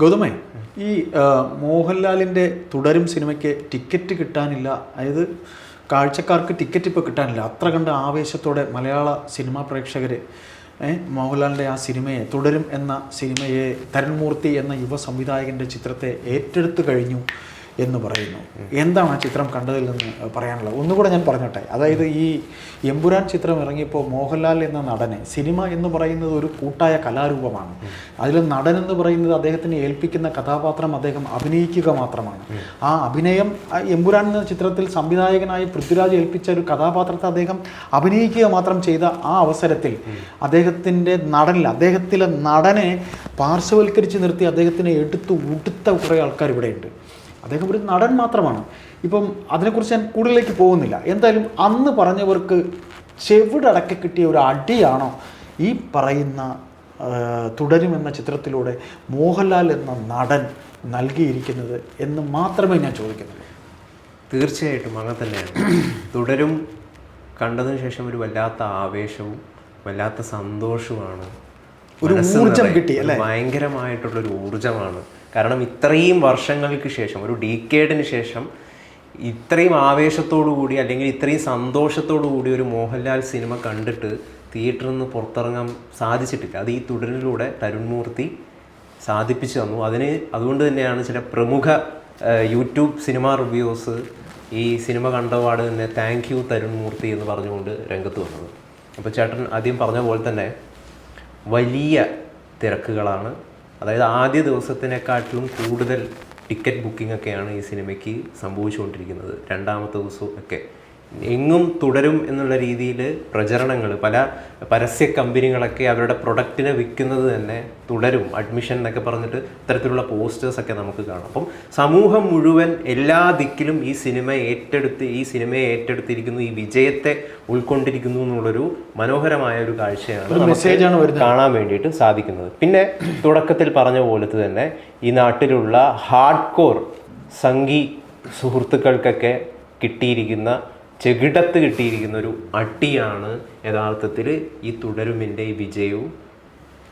ഗൗതമേ ഈ മോഹൻലാലിന്റെ തുടരും സിനിമയ്ക്ക് ടിക്കറ്റ് കിട്ടാനില്ല. അതായത് കാഴ്ചക്കാർക്ക് ടിക്കറ്റ് ഇപ്പോൾ കിട്ടാനില്ല. അത്ര കണ്ട ആവേശത്തോടെ മലയാള സിനിമാ പ്രേക്ഷകർ മോഹൻലാലിന്റെ ആ സിനിമയെ തുടരും എന്ന സിനിമയെ തരൺമൂർത്തി എന്ന യുവ സംവിധായകന്റെ ചിത്രത്തെ ഏറ്റെടുത്തു കഴിഞ്ഞു. എന്ന് പറയുന്നു. എന്താണ് ആ ചിത്രം കണ്ടതിൽ നിന്ന് പറയാനുള്ളത്? ഒന്നുകൂടെ ഞാൻ പറഞ്ഞോട്ടെ. അതായത് ഈ എമ്പുരാൻ ചിത്രം ഇറങ്ങിയപ്പോൾ മോഹൻലാൽ എന്ന നടനെ സിനിമ എന്ന് പറയുന്നത് ഒരു കൂട്ടായ കലാരൂപമാണ്. അതിൽ നടൻ എന്ന് പറയുന്നത് അദ്ദേഹത്തിന് ഏൽപ്പിക്കുന്ന കഥാപാത്രം അദ്ദേഹം അഭിനയിക്കുക മാത്രമാണ്. ആ അഭിനയം എമ്പുരാൻ എന്ന ചിത്രത്തിൽ സംവിധായകനായി പൃഥ്വിരാജ് ഏൽപ്പിച്ച ഒരു കഥാപാത്രത്തെ അദ്ദേഹം അഭിനയിക്കുക മാത്രം ചെയ്ത ആ അവസരത്തിൽ അദ്ദേഹത്തിന്റെ നടനിൽ അദ്ദേഹത്തിലെ നടനെ പാർശ്വവൽക്കരിച്ച് നിർത്തി അദ്ദേഹത്തിനെ എടുത്തു ഉടുത്ത കുറേ ആൾക്കാർ ഇവിടെയുണ്ട് അദ്ദേഹം ഒരു നടൻ മാത്രമാണ്. ഇപ്പം അതിനെക്കുറിച്ച് ഞാൻ കൂടുതലേക്ക് പോകുന്നില്ല. എന്തായാലും അന്ന് പറഞ്ഞവർക്ക് ചെവിടടക്കി കിട്ടിയ ഒരു അടിയാണോ ഈ പറയുന്ന തുടരുമെന്ന ചിത്രത്തിലൂടെ മോഹൻലാൽ എന്ന നടൻ നൽകിയിരിക്കുന്നത് എന്ന് മാത്രമേ ഞാൻ ചോദിക്കുന്നുള്ളൂ. തീർച്ചയായിട്ടും അങ്ങനെ തന്നെയാണ്. തുടരും കണ്ടതിന് ശേഷം ഒരു വല്ലാത്ത ആവേശവും വല്ലാത്ത സന്തോഷവുമാണ് ഒരു ഊർജം ഊർജം കിട്ടി, അല്ലേ? ഭയങ്കരമായിട്ടുള്ള ഒരു ഊർജമാണ് കാരണം ഇത്രയും വർഷങ്ങൾക്ക് ശേഷം ഒരു ഡീക്കേഡിന് ശേഷം ഇത്രയും ആവേശത്തോടു കൂടി അല്ലെങ്കിൽ ഇത്രയും സന്തോഷത്തോടു കൂടി ഒരു മോഹൻലാൽ സിനിമ കണ്ടിട്ട് തിയേറ്ററിൽ നിന്ന് പുറത്തിറങ്ങാൻ സാധിച്ചിട്ടില്ല. അത് ഈ തുടരിലൂടെ തരുൺമൂർത്തി സാധിപ്പിച്ചു തന്നു. അതിന് അതുകൊണ്ട് തന്നെയാണ് ചില പ്രമുഖ യൂട്യൂബ് സിനിമ റിവ്യൂസ് ഈ സിനിമ കണ്ടപാട് തന്നെ താങ്ക് യു തരുൺ മൂർത്തി എന്ന് പറഞ്ഞുകൊണ്ട് രംഗത്ത് വന്നത്. അപ്പോൾ ചേട്ടൻ ആദ്യം പറഞ്ഞ പോലെ തന്നെ വലിയ തിരക്കുകളാണ്. അതായത് ആദ്യ ദിവസത്തിനെക്കാട്ടിലും കൂടുതൽ ടിക്കറ്റ് ബുക്കിംഗ് ഒക്കെയാണ് ഈ സിനിമയ്ക്ക് സംഭവിച്ചുകൊണ്ടിരിക്കുന്നത്. രണ്ടാമത്തെ ദിവസവും ഒക്കെ എങ്ങും തുടരും എന്നുള്ള രീതിയിൽ പ്രചരണങ്ങൾ പല പരസ്യ കമ്പനികളൊക്കെ അവരുടെ പ്രൊഡക്റ്റിനെ വിൽക്കുന്നത് തന്നെ തുടരും. അഡ്മിഷൻ എന്നൊക്കെ പറഞ്ഞിട്ട് ഇത്തരത്തിലുള്ള പോസ്റ്റേഴ്സൊക്കെ നമുക്ക് കാണാം. അപ്പം സമൂഹം മുഴുവൻ എല്ലാ ദിക്കിലും ഈ സിനിമ ഏറ്റെടുത്ത് ഈ സിനിമയെ ഏറ്റെടുത്തിരിക്കുന്നു ഈ വിജയത്തെ ഉൾക്കൊണ്ടിരിക്കുന്നു എന്നുള്ളൊരു മനോഹരമായ ഒരു കാഴ്ചയാണ് മെസ്സേജാണ് കാണാൻ വേണ്ടിയിട്ട് സാധിക്കുന്നത്. പിന്നെ തുടക്കത്തിൽ പറഞ്ഞ പോലത്തെ തന്നെ ഈ നാട്ടിലുള്ള ഹാർഡ് കോർ സംഗീ സുഹൃത്തുക്കൾക്കൊക്കെ കിട്ടിയിരിക്കുന്ന ചെകിടത്ത് കിട്ടിയിരിക്കുന്ന ഒരു അട്ടിയാണ് യഥാർത്ഥത്തിൽ ഈ തുടരുമിന്റെ ഈ വിജയവും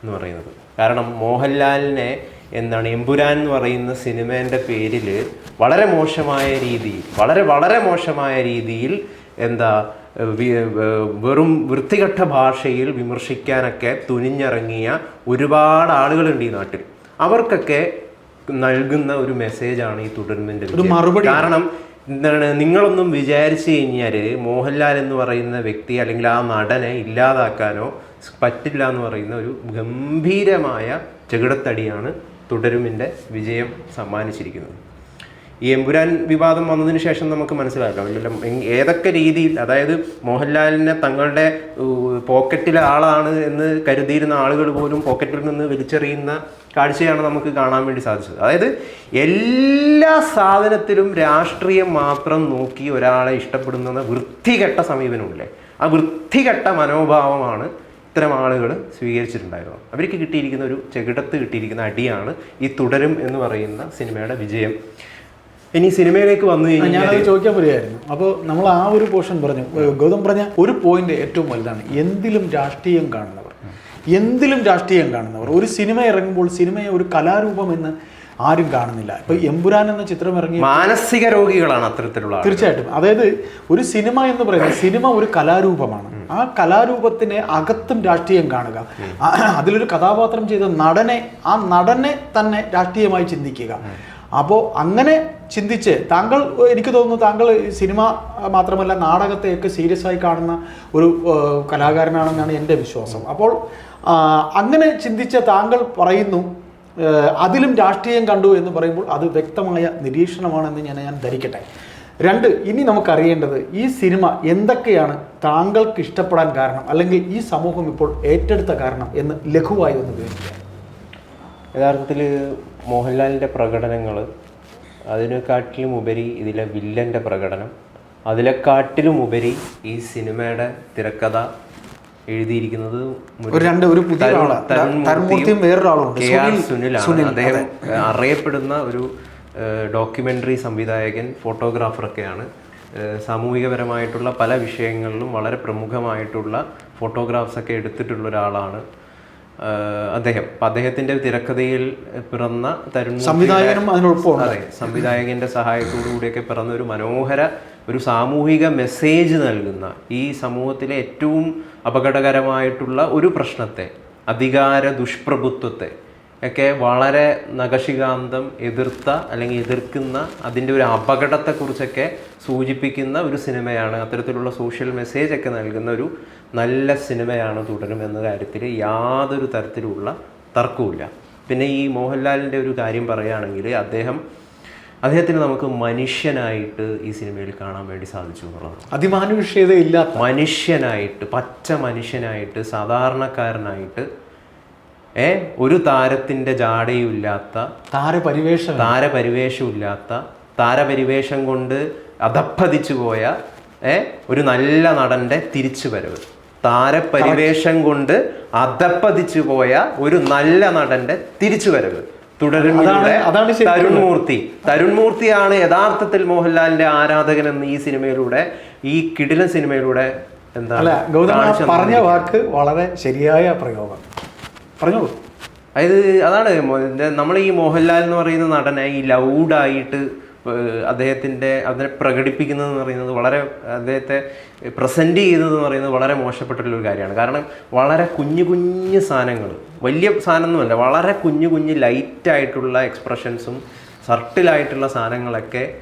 എന്ന് പറയുന്നത്. കാരണം മോഹൻലാലിനെ എന്താണ് എമ്പുരാൻ എന്ന് പറയുന്ന സിനിമേന്റെ പേരിൽ വളരെ മോശമായ രീതിയിൽ വളരെ വളരെ മോശമായ രീതിയിൽ എന്താ വെറും വൃത്തികെട്ട ഭാഷയിൽ വിമർശിക്കാനൊക്കെ തുനിഞ്ഞിറങ്ങിയ ഒരുപാട് ആളുകളുണ്ട് ഈ നാട്ടിൽ. അവർക്കൊക്കെ നൽകുന്ന ഒരു മെസ്സേജാണ് ഈ തുടരുന്നതിന്റെ കാരണം എന്താണ് നിങ്ങളൊന്നും വിചാരിച്ചു കഴിഞ്ഞാൽ മോഹൻലാൽ എന്ന് പറയുന്ന വ്യക്തി അല്ലെങ്കിൽ ആ നടനെ ഇല്ലാതാക്കാനോ പറ്റില്ല എന്ന് പറയുന്ന ഒരു ഗംഭീരമായ ചെകിടത്തടിയാണ് തുടരുമിന്റെ വിജയം സമ്മാനിച്ചിരിക്കുന്നത്. ഈ എമ്പുരാൻ വിവാദം വന്നതിന് ശേഷം നമുക്ക് മനസ്സിലാക്കാം. ഏതൊക്കെ രീതിയിൽ അതായത് മോഹൻലാലിനെ തങ്ങളുടെ പോക്കറ്റിലെ ആളാണ് എന്ന് കരുതിയിരുന്ന ആളുകൾ പോലും പോക്കറ്റിൽ നിന്ന് വലിച്ചെറിയുന്ന കാഴ്ചയാണ് നമുക്ക് കാണാൻ വേണ്ടി സാധിച്ചത്. അതായത് എല്ലാ സാധനത്തിലും രാഷ്ട്രീയം മാത്രം നോക്കി ഒരാളെ ഇഷ്ടപ്പെടുന്ന വൃത്തികെട്ട സമീപനമില്ലേ? ആ വൃത്തികെട്ട മനോഭാവമാണ് ഇത്തരം ആളുകൾ സ്വീകരിച്ചിട്ടുണ്ടായിരുന്നു അവർക്ക് കിട്ടിയിരിക്കുന്ന ഒരു ചെകിടത്ത് കിട്ടിയിരിക്കുന്ന അടിയാണ് ഈ തുടരും എന്ന് പറയുന്ന സിനിമയുടെ വിജയം. ഇനി സിനിമയിലേക്ക് വന്നു കഴിഞ്ഞാൽ ഞാനത് ചോദിക്കാൻ വരികയായിരുന്നു. അപ്പോൾ നമ്മൾ ആ ഒരു പോർഷൻ പറഞ്ഞു. ഗൗതം പറഞ്ഞ ഒരു പോയിന്റ് ഏറ്റവും വലുതാണ്. എന്തിലും രാഷ്ട്രീയം കാണുന്നവർ. എന്തിലും രാഷ്ട്രീയം കാണുന്നവർ. ഒരു സിനിമ ഇറങ്ങുമ്പോൾ സിനിമയെ ഒരു കലാരൂപം എന്ന് ആരും കാണുന്നില്ല. ഇപ്പൊ എമ്പുരാൻ എന്ന ചിത്രം ഇറങ്ങി മാനസിക രോഗികളാണ് അത്തരത്തിലുള്ള തീർച്ചയായിട്ടും. അതായത് ഒരു സിനിമ എന്ന് പറയുന്നത് സിനിമ ഒരു കലാരൂപമാണ്. ആ കലാരൂപത്തിന് അകത്തും രാഷ്ട്രീയം കാണുക. അതിലൊരു കഥാപാത്രം ചെയ്ത നടനെ ആ നടനെ തന്നെ രാഷ്ട്രീയമായി ചിന്തിക്കുക. അപ്പോൾ അങ്ങനെ ചിന്തിച്ച് താങ്കൾ എനിക്ക് തോന്നുന്നു താങ്കൾ സിനിമ മാത്രമല്ല നാടകത്തെയൊക്കെ സീരിയസ് ആയി കാണുന്ന ഒരു കലാകാരനാണെന്നാണ് എന്റെ വിശ്വാസം. അപ്പോൾ അങ്ങനെ ചിന്തിച്ച താങ്കൾ പറയുന്നു അതിലും രാഷ്ട്രീയം കണ്ടു എന്ന് പറയുമ്പോൾ അത് വ്യക്തമായ നിരീക്ഷണമാണെന്ന് ഞാൻ ഞാൻ ധരിക്കട്ടെ. രണ്ട് ഇനി നമുക്കറിയേണ്ടത് ഈ സിനിമ എന്തൊക്കെയാണ് താങ്കൾക്ക് ഇഷ്ടപ്പെടാൻ കാരണം അല്ലെങ്കിൽ ഈ സമൂഹം ഇപ്പോൾ ഏറ്റെടുത്ത കാരണം എന്ന് ലഘുവായി ഒന്ന് വിവരിക്കുക. യഥാർത്ഥത്തിൽ മോഹൻലാലിന്റെ പ്രകടനങ്ങൾ അതിനെക്കാട്ടിലും ഉപരി ഇതിലെ വില്ലന്റെ പ്രകടനം അതിലെക്കാട്ടിലും ഉപരി ഈ സിനിമയുടെ തിരക്കഥ എഴുതിയിരിക്കുന്നത് ഒരു രണ്ട് ഒരു പുതിയ തരുൺമൂർത്തിയും സുനിലാണ്. അദ്ദേഹം. അറിയപ്പെടുന്ന ഒരു ഡോക്യുമെന്ററി സംവിധായകൻ ഫോട്ടോഗ്രാഫറൊക്കെയാണ്. സാമൂഹികപരമായിട്ടുള്ള പല വിഷയങ്ങളിലും വളരെ പ്രമുഖമായിട്ടുള്ള ഫോട്ടോഗ്രാഫ്സ് ഒക്കെ എടുത്തിട്ടുള്ള ഒരാളാണ് അദ്ദേഹം. അപ്പം അദ്ദേഹത്തിന്റെ തിരക്കഥയിൽ പിറന്ന തരുൺ സംവിധായകനും അതിനൊപ്പമുണ്ട്. അതെ സംവിധായകന്റെ സഹായത്തോടു കൂടിയൊക്കെ പിറന്ന ഒരു മനോഹര ഒരു സാമൂഹിക മെസ്സേജ് നൽകുന്ന ഈ സമൂഹത്തിലെ ഏറ്റവും അപകടകരമായിട്ടുള്ള ഒരു പ്രശ്നത്തെ അധികാര ദുഷ്പ്രഭുത്വത്തെ ഒക്കെ വളരെ നഖശികാന്തം എതിർത്ത അല്ലെങ്കിൽ എതിർക്കുന്ന അതിന്റെ ഒരു അപകടത്തെക്കുറിച്ചൊക്കെ സൂചിപ്പിക്കുന്ന ഒരു സിനിമയാണ്. അത്തരത്തിലുള്ള സോഷ്യൽ മെസ്സേജ് ഒക്കെ നൽകുന്ന ഒരു നല്ല സിനിമയാണ് തുടരും എന്ന കാര്യത്തിൽ യാതൊരു തരത്തിലുള്ള തർക്കവുമില്ല. പിന്നെ ഈ മോഹൻലാലിന്റെ ഒരു കാര്യം പറയുകയാണെങ്കിൽ അദ്ദേഹം അദ്ദേഹത്തിന് നമുക്ക് മനുഷ്യനായിട്ട് ഈ സിനിമയിൽ കാണാൻ വേണ്ടി സാധിച്ചു എന്നുള്ളതാണ്. അതിമാനുഷ്യതയില്ല മനുഷ്യനായിട്ട് പച്ച മനുഷ്യനായിട്ട് സാധാരണക്കാരനായിട്ട് ഏ ഒരു താരത്തിന്റെ ജാടയുമില്ലാത്ത താരപരിവേഷം താരപരിവേഷമില്ലാത്ത താരപരിവേഷം കൊണ്ട് അധപ്പതിച്ചു പോയ ഏ ഒരു നല്ല നടന്റെ തിരിച്ചുവരവ്. താരപരിവേഷം കൊണ്ട് അധപ്പതിച്ചു പോയ ഒരു നല്ല നടന്റെ തിരിച്ചുവരവ്. തുടരുന്നതാണ് അതാണ്- തരുൺമൂർത്തിയാണ് യഥാർത്ഥത്തിൽ മോഹൻലാലിന്റെ ആരാധകൻ എന്ന് ഈ സിനിമയിലൂടെ ഈ കിടിലൻ സിനിമയിലൂടെ എന്താ അല്ല പറഞ്ഞ വാക്ക് വളരെ ശരിയായ പ്രയോഗം. പറഞ്ഞോളൂ. അതായത് അതാണ് നമ്മൾ ഈ മോഹൻലാൽ എന്ന് പറയുന്ന നടനെ ഈ ലൗഡായിട്ട് അദ്ദേഹത്തിന്റെ അതിനെ പ്രകടിപ്പിക്കുന്നതെന്ന് പറയുന്നത് വളരെ അദ്ദേഹത്തെ പ്രസന്റ് ചെയ്യുന്നതെന്ന് പറയുന്നത് വളരെ മോശപ്പെട്ടുള്ള ഒരു കാര്യമാണ്. കാരണം വളരെ കുഞ്ഞു കുഞ്ഞു സാധനങ്ങൾ വലിയ സാധനമൊന്നുമല്ല വളരെ കുഞ്ഞു കുഞ്ഞു ലൈറ്റായിട്ടുള്ള എക്സ്പ്രഷൻസും സർട്ടിലായിട്ടുള്ള സാധനങ്ങളൊക്കെ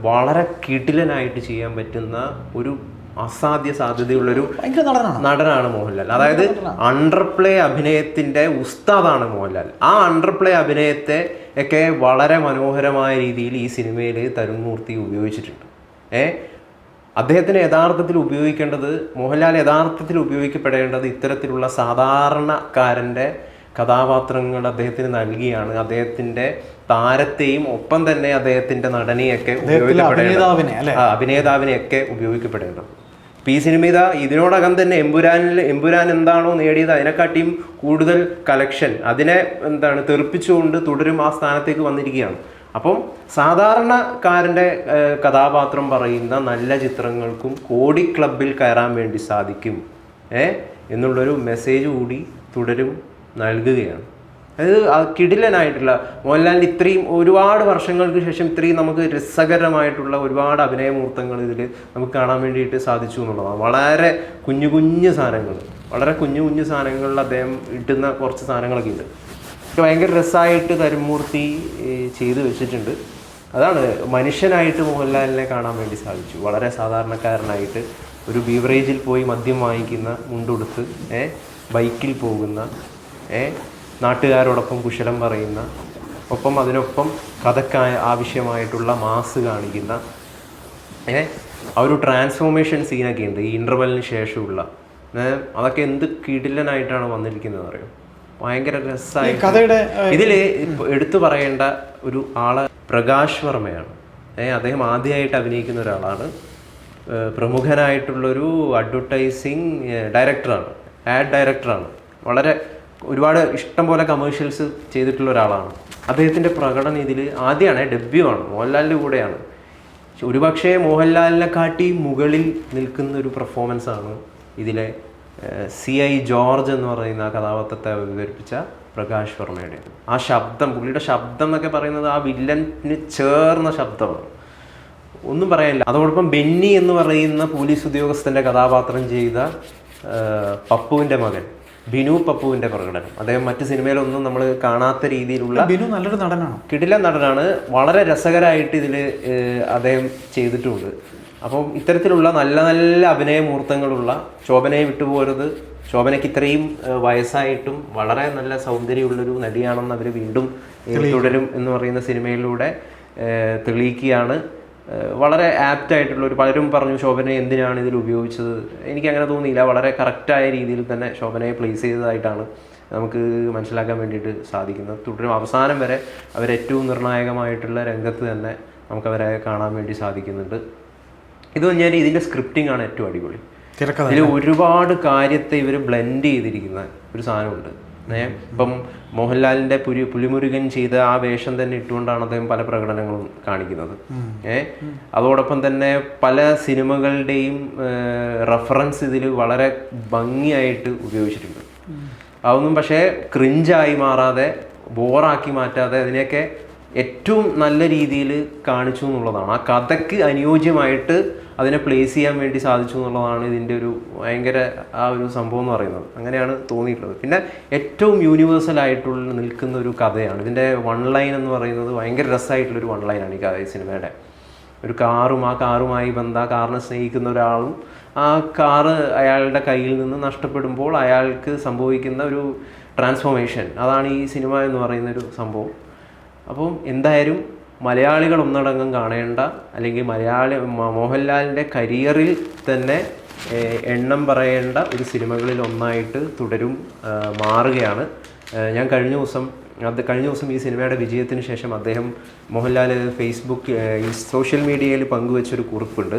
വളരെ കിടിലനായിട്ട് ചെയ്യാൻ പറ്റുന്ന ഒരു അസാധ്യ സാധ്യതയുള്ളൊരു നടനാണ്. മോഹൻലാൽ. അതായത് അണ്ടർപ്ലേ അഭിനയത്തിന്റെ ഉസ്താദാണ് മോഹൻലാൽ. ആ അണ്ടർപ്ലേ അഭിനയത്തെ ഒക്കെ വളരെ മനോഹരമായ രീതിയിൽ ഈ സിനിമയിൽ തരുൺ മൂർത്തി ഉപയോഗിച്ചിട്ടുണ്ട്. ഏ? അദ്ദേഹത്തിന് യഥാർത്ഥത്തിൽ ഉപയോഗിക്കേണ്ടത് മോഹൻലാൽ യഥാർത്ഥത്തിൽ ഉപയോഗിക്കപ്പെടേണ്ടത് ഇത്തരത്തിലുള്ള സാധാരണക്കാരന്റെ കഥാപാത്രങ്ങൾ അദ്ദേഹത്തിന് നൽകിയാണ്. അദ്ദേഹത്തിന്റെ താരത്തെയും ഒപ്പം തന്നെ അദ്ദേഹത്തിന്റെ നടനെയൊക്കെ? ആ, അഭിനേതാവിനെയൊക്കെ ഉപയോഗിക്കപ്പെടേണ്ടത്. ഈ സിനിമ ഇതാ ഇതിനോടകം തന്നെ എമ്പുരാനിൽ എമ്പുരാൻ എന്താണോ നേടിയത് അതിനെക്കാട്ടിയും കൂടുതൽ കലക്ഷൻ അതിനെ എന്താണ് തെറിപ്പിച്ചുകൊണ്ട് തുടരും ആ സ്ഥാനത്തേക്ക് വന്നിരിക്കുകയാണ്. അപ്പം സാധാരണക്കാരന്റെ കഥാപാത്രം പറയുന്ന നല്ല ചിത്രങ്ങൾക്കും കോടി ക്ലബിൽ കയറാൻ വേണ്ടി സാധിക്കും ഏ എന്നുള്ളൊരു മെസ്സേജ് കൂടി തുടരും നൽകുകയാണ്. അതായത് കിടിലനായിട്ടുള്ള മോഹൻലാലിന്റെ ഇത്രയും ഒരുപാട് വർഷങ്ങൾക്ക് ശേഷം ഇത്രയും നമുക്ക് രസകരമായിട്ടുള്ള ഒരുപാട് അഭിനയമുഹൂർത്തങ്ങൾ ഇതിൽ നമുക്ക് കാണാൻ വേണ്ടിയിട്ട് സാധിച്ചു എന്നുള്ളതാണ്. വളരെ കുഞ്ഞു കുഞ്ഞു സാധനങ്ങൾ. വളരെ കുഞ്ഞു കുഞ്ഞു സാധനങ്ങളിൽ അദ്ദേഹം ഇട്ടുന്ന കുറച്ച് സാധനങ്ങളൊക്കെ ഉണ്ട്. ഭയങ്കര രസമായിട്ട് തരുമൂർത്തി ഏഹ്, ചെയ്തു വെച്ചിട്ടുണ്ട്. അതാണ് മനുഷ്യനായിട്ട് മോഹൻലാലിനെ കാണാൻ വേണ്ടി സാധിച്ചു. വളരെ സാധാരണക്കാരനായിട്ട് ഒരു ബീവറേജിൽ പോയി മദ്യം വാങ്ങിക്കുന്ന മുണ്ടുടുത്ത് ബൈക്കിൽ പോകുന്ന ഏ നാട്ടുകാരോടൊപ്പം കുശലം പറയുന്ന ഒപ്പം അതിനൊപ്പം കഥക്കായ ആവശ്യമായിട്ടുള്ള മാസ് കാണിക്കുന്ന ഏ ആ ഒരു ട്രാൻസ്ഫോർമേഷൻ സീനൊക്കെ ഉണ്ട്. ഈ ഇന്റർവെല്ലിന് ശേഷമുള്ള. അതൊക്കെ എന്ത് കിടിലനായിട്ടാണ് വന്നിരിക്കുന്നത് അറിയോ? ഭയങ്കര രസമായി കഥയുടെ ഇതിൽ എടുത്തു പറയേണ്ട ഒരു ആൾ പ്രകാശ് വർമ്മയാണ്. ഏ അദ്ദേഹം ആദ്യമായിട്ട് അഭിനയിക്കുന്ന ഒരാളാണ്. പ്രമുഖനായിട്ടുള്ളൊരു അഡ്വർടൈസിങ് ഡയറക്ടറാണ് ആഡ് ഡയറക്ടറാണ് വളരെ ഒരുപാട് ഇഷ്ടം പോലെ കമേഴ്ഷ്യൽസ് ചെയ്തിട്ടുള്ള ഒരാളാണ്. അദ്ദേഹത്തിന്റെ പ്രകടനം ഇതിൽ ആദ്യമാണ് ഡെബ്യൂ ആണ് മോഹൻലാലിന്റെ കൂടെയാണ്. ഒരുപക്ഷേ മോഹൻലാലിനെ കാട്ടി മുകളിൽ നിൽക്കുന്ന ഒരു പെർഫോമൻസ് ആണ് ഇതിലെ സി ഐ ജോർജ് എന്ന് പറയുന്ന ആ കഥാപാത്രത്തെ അവതരിപ്പിച്ച പ്രകാശ് വർമ്മയുടെ. ആ ശബ്ദം പുള്ളിയുടെ ശബ്ദം എന്നൊക്കെ പറയുന്നത് ആ വില്ലന് ചേർന്ന ശബ്ദമാണ്. ഒന്നും പറയാനില്ല. അതോടൊപ്പം ബെന്നി എന്ന് പറയുന്ന പോലീസ് ഉദ്യോഗസ്ഥന്റെ കഥാപാത്രം ചെയ്ത പപ്പുവിന്റെ മകൻ. ബിനു പപ്പുവിന്റെ പ്രകടനം. അദ്ദേഹം മറ്റു സിനിമയിലൊന്നും നമ്മൾ കാണാത്ത രീതിയിലുള്ള ബിനു നല്ലൊരു നടനാണ്. കിടില നടനാണ്. വളരെ രസകരമായിട്ട് ഇതിൽ അദ്ദേഹം ചെയ്തിട്ടുണ്ട്. അപ്പം ഇത്തരത്തിലുള്ള നല്ല നല്ല അഭിനയ മുഹൂർത്തങ്ങളുള്ള ശോഭനയെ വിട്ടുപോരുത് ശോഭനയ്ക്ക് ഇത്രയും വയസ്സായിട്ടും വളരെ നല്ല സൗന്ദര്യമുള്ളൊരു നടിയാണെന്ന് അവർ വീണ്ടും തുടരും എന്ന് പറയുന്ന സിനിമയിലൂടെ തെളിയിക്കുകയാണ്. വളരെ ആപ്റ്റ് ആയിട്ടുള്ള ഒരു പലരും പറഞ്ഞു ശോഭനയെ എന്തിനാണ് ഇതിൽ ഉപയോഗിച്ചത്? എനിക്ക് അങ്ങനെ തോന്നിയില്ല. വളരെ കറക്റ്റായ രീതിയിൽ തന്നെ ശോഭനയെ പ്ലേസ് ചെയ്തതായിട്ടാണ് നമുക്ക് മനസ്സിലാക്കാൻ വേണ്ടിയിട്ട് സാധിക്കുന്നത്. തുടരും. അവസാനം വരെ അവർ ഏറ്റവും നിർണായകമായിട്ടുള്ള രംഗത്ത് തന്നെ നമുക്കവരെ കാണാൻ വേണ്ടി സാധിക്കുന്നുണ്ട്. ഇത് പറഞ്ഞാൽ ഇതിന്റെ സ്ക്രിപ്റ്റിംഗ് ആണ് ഏറ്റവും അടിപൊളി. ഇതിൽ ഒരുപാട് കാര്യത്തെ ഇവർ ബ്ലെൻഡ് ചെയ്തിരിക്കുന്ന ഒരു സാധനമുണ്ട്. ഇപ്പം മോഹൻലാലിന്റെ പുലി പുലിമുരുകൻ ചെയ്ത ആ വേഷം തന്നെ ഇട്ടുകൊണ്ടാണ് അദ്ദേഹം പല പ്രകടനങ്ങളും കാണിക്കുന്നത്. ഏ അതോടൊപ്പം തന്നെ പല സിനിമകളുടെയും റെഫറൻസ് ഇതിൽ വളരെ ഭംഗിയായിട്ട് ഉപയോഗിച്ചിട്ടുണ്ട്. അതൊന്നും പക്ഷേ ക്രിഞ്ചായി മാറാതെ ബോറാക്കി മാറ്റാതെ അതിനെയൊക്കെ ഏറ്റവും നല്ല രീതിയിൽ കാണിച്ചു എന്നുള്ളതാണ്. ആ കഥയ്ക്ക് അനുയോജ്യമായിട്ട് അതിനെ പ്ലേസ് ചെയ്യാൻ വേണ്ടി സാധിച്ചു എന്നുള്ളതാണ് ഇതിന്റെ ഒരു ഭയങ്കര ആ ഒരു സംഭവം എന്ന് പറയുന്നത്. അങ്ങനെയാണ് തോന്നിയിട്ടുള്ളത്. പിന്നെ ഏറ്റവും യൂണിവേഴ്സൽ ആയിട്ടുള്ള നിൽക്കുന്ന ഒരു കഥയാണ്. ഇതിന്റെ വൺ ലൈൻ എന്ന് പറയുന്നത് ഭയങ്കര രസമായിട്ടുള്ളൊരു വൺ ലൈനാണ് ഈ കഥ ഈ സിനിമയുടെ. ഒരു കാറും ആ കാറുമായി ബന്ധ ആ കാറിനെ സ്നേഹിക്കുന്ന ഒരാളും ആ കാറ് അയാളുടെ കയ്യിൽ നിന്ന് നഷ്ടപ്പെടുമ്പോൾ അയാൾക്ക് സംഭവിക്കുന്ന ഒരു ട്രാൻസ്ഫോർമേഷൻ അതാണ് ഈ സിനിമ എന്ന് പറയുന്ന ഒരു സംഭവം. അപ്പം എന്തായാലും മലയാളികൾ ഒന്നടങ്കം കാണേണ്ട അല്ലെങ്കിൽ മലയാളി മോഹൻലാലിന്റെ കരിയറിൽ തന്നെ എണ്ണം പറയേണ്ട ഒരു സിനിമകളിൽ ഒന്നായിട്ട് തുടരും മാറുകയാണ്. ഞാൻ കഴിഞ്ഞ ദിവസം അത് കഴിഞ്ഞ ദിവസം ഈ സിനിമയുടെ വിജയത്തിന് ശേഷം അദ്ദേഹം മോഹൻലാൽ ഫേസ്ബുക്ക് ഈ സോഷ്യൽ മീഡിയയിൽ പങ്കുവച്ചൊരു കുറിപ്പുണ്ട്.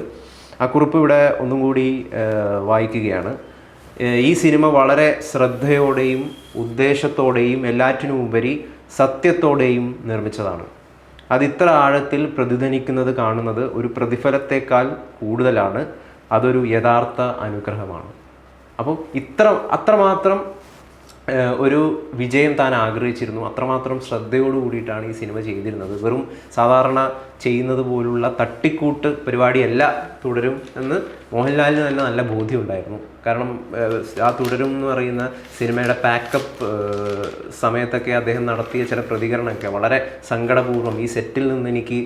ആ കുറിപ്പ് ഇവിടെ ഒന്നും കൂടി വായിക്കുകയാണ്. ഈ സിനിമ വളരെ ശ്രദ്ധയോടെയും ഉദ്ദേശത്തോടെയും എല്ലാറ്റിനുമുപരി സത്യത്തോടെയും നിർമ്മിച്ചതാണ്. അത് ഇത്ര ആഴത്തിൽ പ്രതിധ്വനിക്കുന്നത് കാണുന്നത് ഒരു പ്രതിഫലത്തേക്കാൾ കൂടുതലാണ്. അതൊരു യഥാർത്ഥ അനുഗ്രഹമാണ്. അപ്പോൾ ഇത്ര അത്രമാത്രം ഒരു വിജയം താൻ ആഗ്രഹിച്ചിരുന്നു. അത്രമാത്രം ശ്രദ്ധയോട് കൂടിയിട്ടാണ് ഈ സിനിമ ചെയ്തിരുന്നത്. വെറും സാധാരണ ചെയ്യുന്നത് പോലുള്ള തട്ടിക്കൂട്ട് പരിപാടിയല്ല തുടരും എന്ന് മോഹൻലാലിന് തന്നെ നല്ല ബോധ്യം ഉണ്ടായിരുന്നു കാരണം ആ തുടരും എന്ന് പറയുന്ന സിനിമയുടെ പാക്കപ്പ് സമയത്തൊക്കെ അദ്ദേഹം നടത്തിയ ചില പ്രതികരണമൊക്കെ വളരെ സങ്കടപൂർവം ഈ സെറ്റിൽ നിന്ന് എനിക്ക്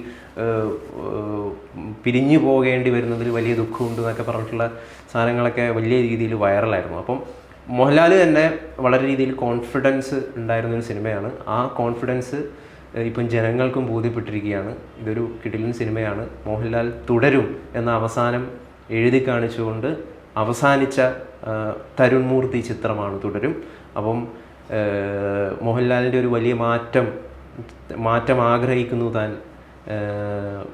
പിരിഞ്ഞു പോകേണ്ടി വരുന്നതിൽ വലിയ ദുഃഖമുണ്ട് എന്നൊക്കെ പറഞ്ഞിട്ടുള്ള സാധനങ്ങളൊക്കെ വലിയ രീതിയിൽ വൈറലായിരുന്നു. അപ്പം മോഹൻലാൽ തന്നെ വളരെ രീതിയിൽ കോൺഫിഡൻസ് ഉണ്ടായിരുന്ന ഒരു സിനിമയാണ്. ആ കോൺഫിഡൻസ് ഇപ്പം ജനങ്ങൾക്കും ബോധ്യപ്പെട്ടിരിക്കുകയാണ്. ഇതൊരു കിടിലൻ സിനിമയാണ്. മോഹൻലാൽ തുടരും എന്ന അവസാനം എഴുതി കാണിച്ചുകൊണ്ട് അവസാനിച്ച തരുൺ മൂർത്തി ചിത്രമാണ് തുടരും. അപ്പം മോഹൻലാലിന്റെ ഒരു വലിയ മാറ്റം മാറ്റം ആഗ്രഹിക്കുന്നു താൻ.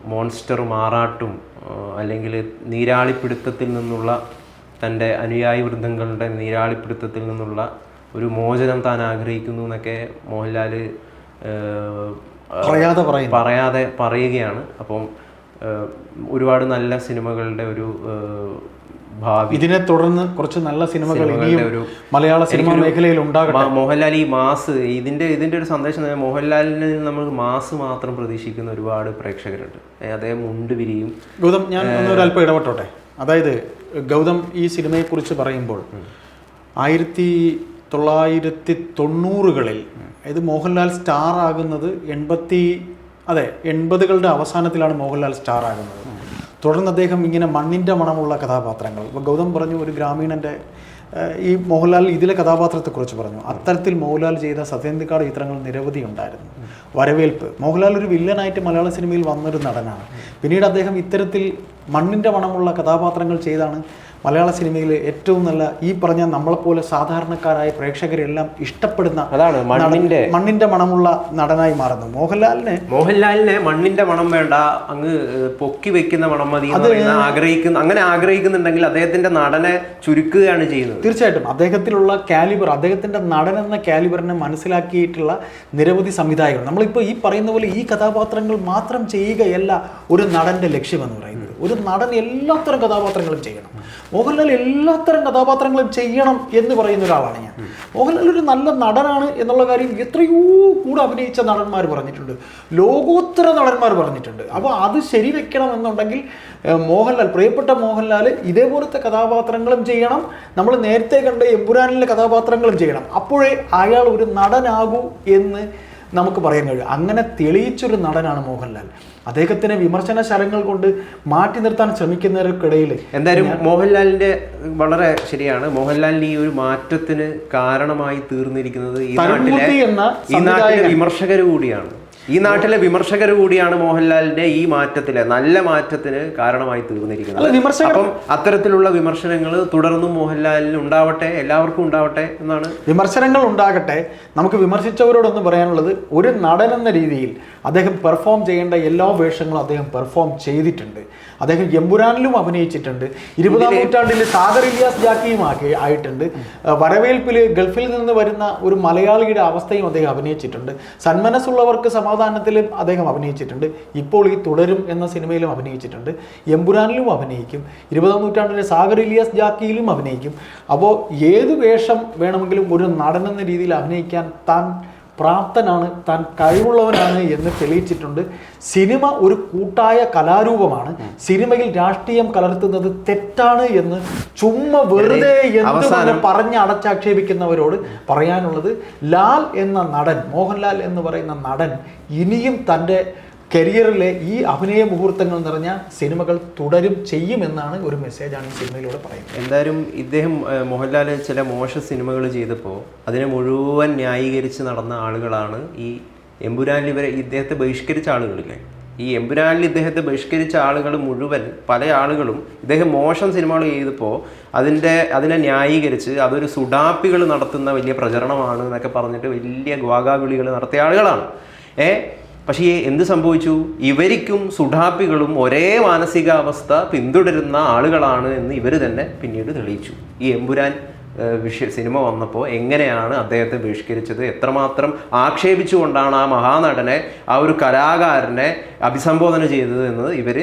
മോൺസ്റ്റർ മാറാട്ടും അല്ലെങ്കിൽ നീരാളിപ്പിടുത്തത്തിൽ നിന്നുള്ള തന്റെ അനുയായി വൃദ്ധങ്ങളുടെ നീരാളിപ്പിടുത്തത്തിൽ നിന്നുള്ള ഒരു മോചനം താൻ ആഗ്രഹിക്കുന്നു എന്നൊക്കെ മോഹൻലാൽ പറയാതെ പറയാതെ പറയുകയാണ്. അപ്പം ഒരുപാട് നല്ല സിനിമകളുടെ ഒരു ഭാവി. ഇതിനെ തുടർന്ന് കുറച്ച് നല്ല സിനിമകൾ ഒരു മലയാള സിനിമ മേഖലയിൽ ഉണ്ടാകട്ടെ. മോഹൻലാൽ ഈ മാസ് ഇതിന്റെ ഇതിന്റെ ഒരു സന്ദേശം മോഹൻലാലിനെ നമ്മൾ മാസ് മാത്രം പ്രതീക്ഷിക്കുന്ന ഒരുപാട് പ്രേക്ഷകരുണ്ട്. അദ്ദേഹം മുണ്ട് വിരിയും. ഗൗതം ഞാൻ ഒന്നൊരു അല്പം ഇടപെട്ടോട്ടെ? അതായത് ഗൗതം ഈ സിനിമയെക്കുറിച്ച് പറയുമ്പോൾ ആയിരത്തി തൊള്ളായിരത്തി തൊണ്ണൂറുകളിൽ അതായത് മോഹൻലാൽ സ്റ്റാർ ആകുന്നത് എൺപത്തി അതെ എൺപതുകളുടെ അവസാനത്തിലാണ് മോഹൻലാൽ സ്റ്റാർ ആകുന്നത്. തുടർന്ന് അദ്ദേഹം ഇങ്ങനെ മണ്ണിന്റെ മണമുള്ള കഥാപാത്രങ്ങൾ ഇപ്പോൾ ഗൗതം പറഞ്ഞു ഒരു ഗ്രാമീണന്റെ ഈ മോഹൻലാൽ ഇതിലെ കഥാപാത്രത്തെക്കുറിച്ച് പറഞ്ഞു. അത്തരത്തിൽ മോഹൻലാൽ ചെയ്ത സത്യന്തിക്കാട് ചിത്രങ്ങൾ നിരവധി ഉണ്ടായിരുന്നു. വരവേൽപ്പ്. മോഹൻലാൽ ഒരു വില്ലനായിട്ട് മലയാള സിനിമയിൽ വന്നൊരു നടനാണ്. പിന്നീട് അദ്ദേഹം ഇത്തരത്തിൽ മണ്ണിന്റെ മണമുള്ള കഥാപാത്രങ്ങൾ ചെയ്താണ് മലയാള സിനിമയിൽ ഏറ്റവും നല്ല ഈ പറഞ്ഞ നമ്മളെപ്പോലെ സാധാരണക്കാരായ പ്രേക്ഷകരെല്ലാം ഇഷ്ടപ്പെടുന്ന അതാണ് മണ്ണിന്റെ മണ്ണിന്റെ മണമുള്ള നടനായി മാറുന്നു മോഹൻലാലിനെ മോഹൻലാലിനെ മണ്ണിന്റെ മണം വേണ്ട അങ്ങ് പൊക്കി വെക്കുന്ന മണം മതി ആഗ്രഹിക്കുന്നു അങ്ങനെ ആഗ്രഹിക്കുന്നുണ്ടെങ്കിൽ അദ്ദേഹത്തിന്റെ നടനെ ചുരുക്കുകയാണ് ചെയ്യുന്നത്. തീർച്ചയായിട്ടും. അദ്ദേഹത്തിലുള്ള കാലിബർ അദ്ദേഹത്തിന്റെ നടൻ എന്ന കാലിബറിനെ മനസ്സിലാക്കിയിട്ടുള്ള നിരവധി സംവിധായകർ. നമ്മളിപ്പോൾ ഈ പറയുന്ന പോലെ ഈ കഥാപാത്രങ്ങൾ മാത്രം ചെയ്യുകയല്ല ഒരു നടന്റെ ലക്ഷ്യമെന്ന് പറയുന്നത്. ഒരു നടൻ എല്ലാത്തരം കഥാപാത്രങ്ങളും ചെയ്യണം. മോഹൻലാൽ എല്ലാത്തരം കഥാപാത്രങ്ങളും ചെയ്യണം എന്ന് പറയുന്ന ഒരാളാണ് ഞാൻ. മോഹൻലാൽ ഒരു നല്ല നടനാണ് എന്നുള്ള കാര്യം എത്രയോ കൂടെ അഭിനയിച്ച നടന്മാർ പറഞ്ഞിട്ടുണ്ട്. ലോകോത്തര നടന്മാർ പറഞ്ഞിട്ടുണ്ട്. അപ്പോൾ അത് ശരി വെക്കണം എന്നുണ്ടെങ്കിൽ മോഹൻലാൽ പ്രിയപ്പെട്ട മോഹൻലാൽ ഇതേപോലത്തെ കഥാപാത്രങ്ങളും ചെയ്യണം. നമ്മൾ നേരത്തെ കണ്ട എമ്പുരാനിലെ കഥാപാത്രങ്ങളും ചെയ്യണം. അപ്പോഴേ അയാൾ ഒരു നടനാകൂ എന്ന് നമുക്ക് പറയാൻ കഴിയും. അങ്ങനെ തെളിയിച്ചൊരു നടനാണ് മോഹൻലാൽ. അദ്ദേഹത്തിനെ വിമർശന ശരങ്ങൾ കൊണ്ട് മാറ്റി നിർത്താൻ ശ്രമിക്കുന്നവർക്കിടയിൽ എന്തായാലും മോഹൻലാലിന്റെ വളരെ ശരിയാണ്. മോഹൻലാലിന്റെ ഈ ഒരു മാറ്റത്തിന് കാരണമായി തീർന്നിരിക്കുന്നത് ഈ നാട്ടിലെ ഈ വിമർശകർ കൂടിയാണ്. ഈ നാട്ടിലെ വിമർശകർ കൂടിയാണ് മോഹൻലാലിന്റെ ഈ മാറ്റത്തിലെ നല്ല മാറ്റത്തിന് കാരണമായി തീർന്നിരിക്കുന്നത്. അപ്പം അത്തരത്തിലുള്ള വിമർശനങ്ങൾ തുടർന്നും മോഹൻലാലിന് ഉണ്ടാവട്ടെ എല്ലാവർക്കും ഉണ്ടാവട്ടെ എന്നാണ് വിമർശനങ്ങൾ ഉണ്ടാകട്ടെ. നമുക്ക് വിമർശിച്ചവരോടൊന്ന് പറയാനുള്ളത് ഒരു നടൻ എന്ന രീതിയിൽ അദ്ദേഹം പെർഫോം ചെയ്യേണ്ട എല്ലാ വേഷങ്ങളും അദ്ദേഹം പെർഫോം ചെയ്തിട്ടുണ്ട്. അദ്ദേഹം എമ്പുരാനിലും അഭിനയിച്ചിട്ടുണ്ട്. ഇരുപതാം നൂറ്റാണ്ടിൽ സാഗർ ഇലിയാസ് ജാക്കിയും ആക്കി ആയിട്ടുണ്ട്. വരവേൽപ്പിൽ ഗൾഫിൽ നിന്ന് വരുന്ന ഒരു മലയാളിയുടെ അവസ്ഥയും അദ്ദേഹം അഭിനയിച്ചിട്ടുണ്ട്. സന്മനസ്സുള്ളവർക്ക് സമാധാനത്തിലും അദ്ദേഹം അഭിനയിച്ചിട്ടുണ്ട്. ഇപ്പോൾ ഈ തുടരും എന്ന സിനിമയിലും അഭിനയിച്ചിട്ടുണ്ട്. എമ്പുരാനിലും അഭിനയിക്കും. ഇരുപതാം നൂറ്റാണ്ടിലെ സാഗർ ഇലിയാസ് ജാക്കിയിലും അഭിനയിക്കും. അപ്പോൾ ഏത് വേഷം വേണമെങ്കിലും ഒരു നടൻ എന്ന രീതിയിൽ അഭിനയിക്കാൻ താൻ പ്രാപ്തനാണ് താൻ കഴിവുള്ളവനാണ് എന്ന് തെളിയിച്ചിട്ടുണ്ട്. സിനിമ ഒരു കൂട്ടായ കലാരൂപമാണ്. സിനിമയിൽ രാഷ്ട്രീയം കലർത്തുന്നത് തെറ്റാണ് എന്ന് ചുമ്മാ വെറുതെ എന്ന് പറഞ്ഞ് അടച്ചാക്ഷേപിക്കുന്നവരോട് പറയാനുള്ളത് ലാൽ എന്ന നടൻ മോഹൻലാൽ എന്ന് പറയുന്ന നടൻ ഇനിയും തന്റെ കരിയറിലെ ഈ അഭിനയ മുഹൂർത്തങ്ങൾ നിറഞ്ഞ സിനിമകൾ തുടരും ചെയ്യുമെന്നാണ് ഒരു മെസ്സേജാണ് ഈ സിനിമയിലൂടെ പറയുന്നത്. എന്തായാലും ഇദ്ദേഹം മോഹൻലാൽ ചില മോശ സിനിമകൾ ചെയ്തപ്പോൾ അതിനെ മുഴുവൻ ന്യായീകരിച്ച് നടന്ന ആളുകളാണ് ഈ എമ്പുരാനിൽ ഇവരെ ഇദ്ദേഹത്തെ ബഹിഷ്കരിച്ച ആളുകളില്ലേ? ഈ എമ്പുരാനിൽ ഇദ്ദേഹത്തെ ബഹിഷ്കരിച്ച ആളുകൾ മുഴുവൻ പല ആളുകളും ഇദ്ദേഹം മോശം സിനിമകൾ ചെയ്തപ്പോൾ അതിന്റെ അതിനെ ന്യായീകരിച്ച് അതൊരു സുഡാപ്പികൾ നടത്തുന്ന വലിയ പ്രചരണമാണ് എന്നൊക്കെ പറഞ്ഞിട്ട് വലിയ ഗ്വാഗാവിളികൾ നടത്തിയ ആളുകളാണ്. ഏ പക്ഷേ എന്ത് സംഭവിച്ചു? ഇവരിക്കും സുഡാപ്പികളും ഒരേ മാനസികാവസ്ഥ പിന്തുടരുന്ന ആളുകളാണ് എന്ന് ഇവർ തന്നെ പിന്നീട് തെളിയിച്ചു. ഈ എമ്പുരാൻ വിഷ സിനിമ വന്നപ്പോൾ എങ്ങനെയാണ് അദ്ദേഹത്തെ ബഹിഷ്കരിച്ചത്? എത്രമാത്രം ആക്ഷേപിച്ചുകൊണ്ടാണ് ആ മഹാനടനെ ആ ഒരു കലാകാരനെ അഭിസംബോധന ചെയ്തത് എന്നത് ഇവർ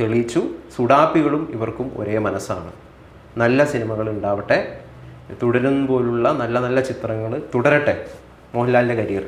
തെളിയിച്ചു. സുഡാപ്പികളും ഇവർക്കും ഒരേ മനസ്സാണ്. നല്ല സിനിമകൾ ഉണ്ടാവട്ടെ. തുടരും പോലുള്ള നല്ല നല്ല ചിത്രങ്ങൾ തുടരട്ടെ. മോഹൻലാലിന്റെ കരിയർ